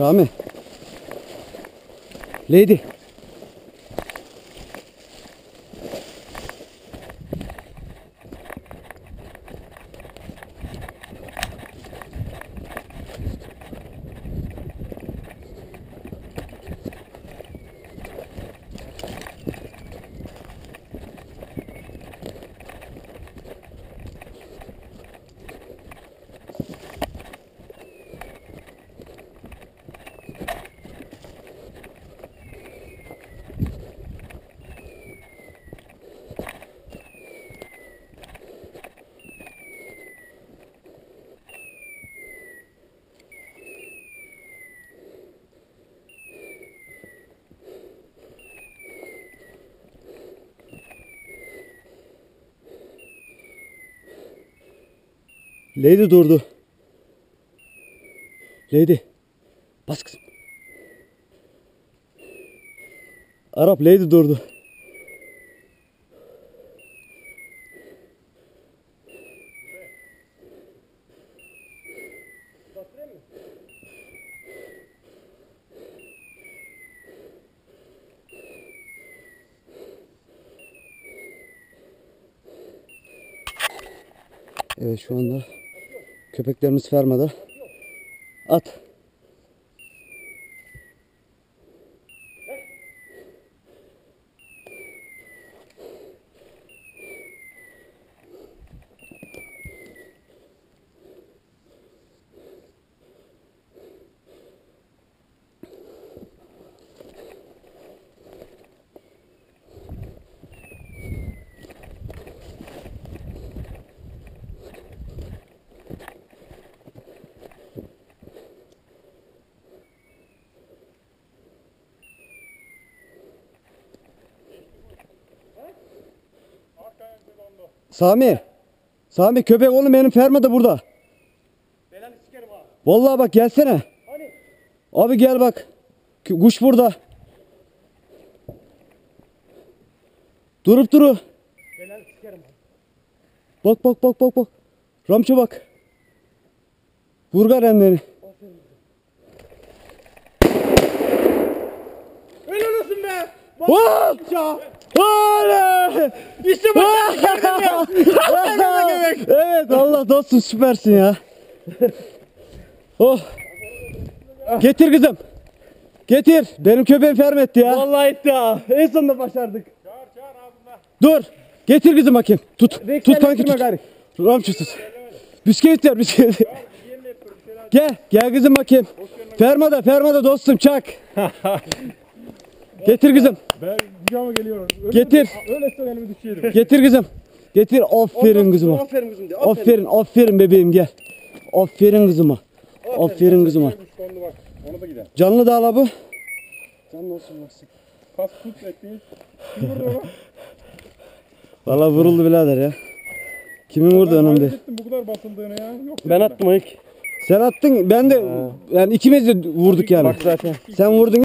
Sami. Lady. Lady durdu. Lady. Bas kızım. Arap Lady durdu. Evet şu anda köpeklerimiz fermada. At. Sami. Sami köpek oğlum benim fermada burada. Belanı sikerim ha. Vallahi bak gelsene. Hani? Abi gel bak. Kuş burada. Durup duru. Belanı sikerim ha. Bak bak bak bak bak. Ramço bak. Vurgar endeni. Helal olsun be. Vaa! Ya. İşte ya. köpek. evet Allah dostum süpersin ya. Oh. Getir kızım. Getir. Benim köpeğim fermetti ya. Vallahi etti ha. En sonunda başardık. Dur. Getir kızım bakayım. Tut. Rex tut kanki tut. gari. Ramço tut. Bisküvit ver bisküvit. Gel. Gel kızım bakayım. Fermada fermada dostum çak. Getir kızım. Ben kucağıma geliyorum. Öyle Getir. Öyle elimi düşüyorum. Getir kızım. Getir. Aferin kızıma. Aferin kızım de. Aferin, aferin bebeğim gel. Aferin kızıma. Aferin kızıma. Sonlu bak. Ona da gider. Canlı da ala bu. Can olsun nasıl? Pas tut ekmeği. Kim vurdu ona? Valla vuruldu birader ya. Kimin vurdu önemli değil. bu kadar basıldığını ya. Yok Ben attım ilk. Sen attın ben de yani ikimiz de vurduk yani. Bak zaten. Sen vurdun